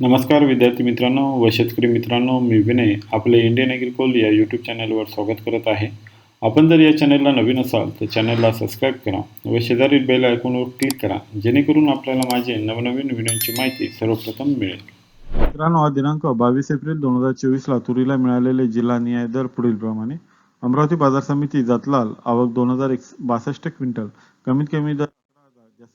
नमस्कार विद्यार्थी मित्रांनो व शेतकरी मित्रांनो मी विनय आपले इंडियन ॲग्रिकोल या यूट्यूब चॅनलवर स्वागत करत आहे. आपण जर या चॅनलला नवीन असाल तर चॅनलला सबस्क्राईब करा व शेजारील बेल आयकॉनवर क्लिक करा जेणेकरून आपल्याला माझे नवनवीन व्हिडिओची माहिती सर्वप्रथम मिळेल. मित्रांनो हा दिनांक बावीस एप्रिल दोन हजार चोवीसला तुरीला मिळालेले जिल्हा न्याय दर पुढीलप्रमाणे अमरावती बाजार समिती जातलाल आवक दोन हजार एक बासष्ट क्विंटल. कमीत कमी दर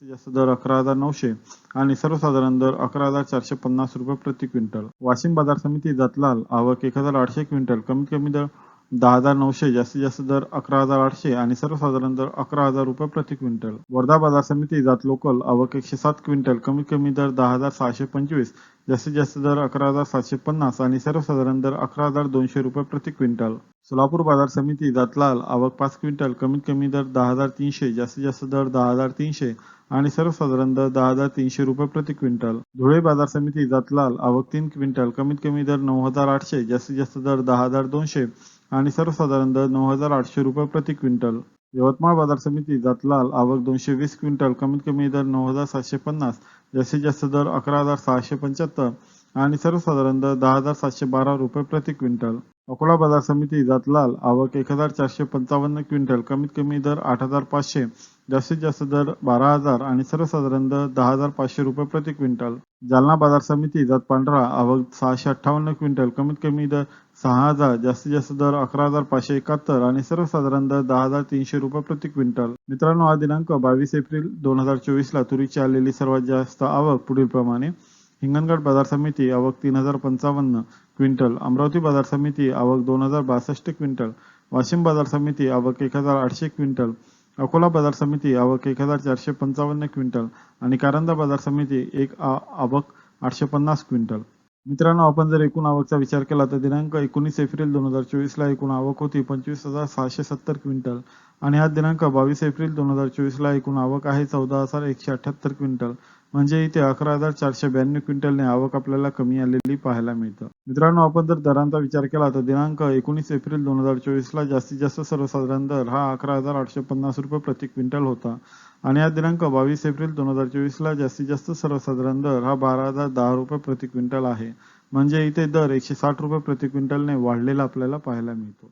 जास्तीत जास्त दर अकरा हजार नऊशे आणि सर्वसाधारण दर अकरा हजार चारशे पन्नास रुपये प्रति क्विंटल. वाशिम बाजार समिती जातलाल आवक एक हजार आठशे क्विंटल. कमीत कमी दर दहा हजार नऊशे जास्तीत जास्त दर अकरा हजार आठशे आणि सर्वसाधारण दर अकरा हजार रुपये प्रति क्विंटल. वर्धा बाजार समिती जात लोकल आवक एकशे सात क्विंटल कमीत कमी दर दहा हजार सहाशे पंचवीस जास्तीत जास्त दर अकरा हजार सातशे पन्नास आणि सर्वसाधारण दर अकरा हजार दोनशे रुपये प्रति क्विंटल. सोलापूर बाजार समिती जातलाल आवक पाच क्विंटल कमीत कमी दर दहा हजार तीनशे जास्तीत जास्त दर दहा हजार तीनशे आणि सर्वसाधारण दर दहा हजार तीनशे रुपये प्रति क्विंटल. धुळे बाजार समिती जातलाल आवक तीन क्विंटल कमीत कमी दर नऊ हजार आठशे जास्तीत जास्त दर दहा हजार दोनशे आणि सर्वसाधारण दर नऊ हजार आठशे रुपये प्रति क्विंटल. यवतमाळ बाजार समिती जातलाल आवक दोनशे वीस क्विंटल कमीत कमी दर नऊ हजार सातशे पन्नास जास्तीत जास्त दर अकरा हजार सहाशे पंच्याहत्तर. आणि सर्वसाधारण दहा हजार सातशे बारा रुपये प्रति क्विंटल. अकोला बाजार समिती जातलाल आवक एक हजार चारशे पंचावन्न क्विंटल. कमीत कमी दर आठ हजार पाचशे जास्तीत जास्त दर बारा हजार आणि सर्वसाधारण दर दहा हजार पाचशे रुपये प्रति क्विंटल. जालना बाजार समिती जात पांढरा आवक सहाशे अठ्ठावन्न क्विंटल. कमीत कमी दर सहा हजार जास्तीत जास्त दर अकरा हजार पाचशे एकाहत्तर आणि सर्वसाधारण दर दहा हजार तीनशे रुपये प्रति क्विंटल. मित्रांनो हा दिनांक बावीस एप्रिल दोन हजार चोवीस ला तुरीची आलेली सर्वात जास्त आवक पुढील प्रमाणे हिंगणघाट बाजार समिती आवक तीन हजार पंचावन्न क्विंटल अमरावती बाजार समिती आवक दोन हजार बासष्ट क्विंटल वाशिम बाजार समिती आवक एक हजार आठशे क्विंटल अकोला बाजार समिती आवक एक हजार चारशे पंचावन्न क्विंटल आणि कारंदा बाजार समिती एक आवक आठशे पन्नास क्विंटल. मित्रांनो आपण जर एकूण आवकचा विचार केला तर दिनांक एकोणीस एप्रिल दोन हजार चोवीसला एकूण आवक होती पंचवीस हजार सहाशे सत्तर क्विंटल आणि हा दिनांक बावीस एप्रिल दोन हजार चोवीसला एकूण आवक आहे चौदा हजार एकशे अठ्याहत्तर क्विंटल. म्हणजे इथे अकरा हजार चारशे ब्याण्णव क्विंटलने आवक आपल्याला कमी आलेली पाहायला मिळतं. मित्रांनो आपण जर दरांचा विचार केला तर दिनांक एकोणीस एप्रिल दोन हजार चोवीस ला जास्तीत जास्त सर्वसाधारण दर हा अकरा हजार आठशे पन्नास रुपये प्रति क्विंटल होता. आणि हा दिनांक बावीस एप्रिल दोन हजार चोवीस ला जास्तीत जास्त सर्वसाधारण दर हा बारा हजार दहा रुपये प्रति क्विंटल आहे. म्हणजे इथे दर एकशे साठ रुपये प्रति क्विंटलने वाढलेला आपल्याला पाहायला मिळतो.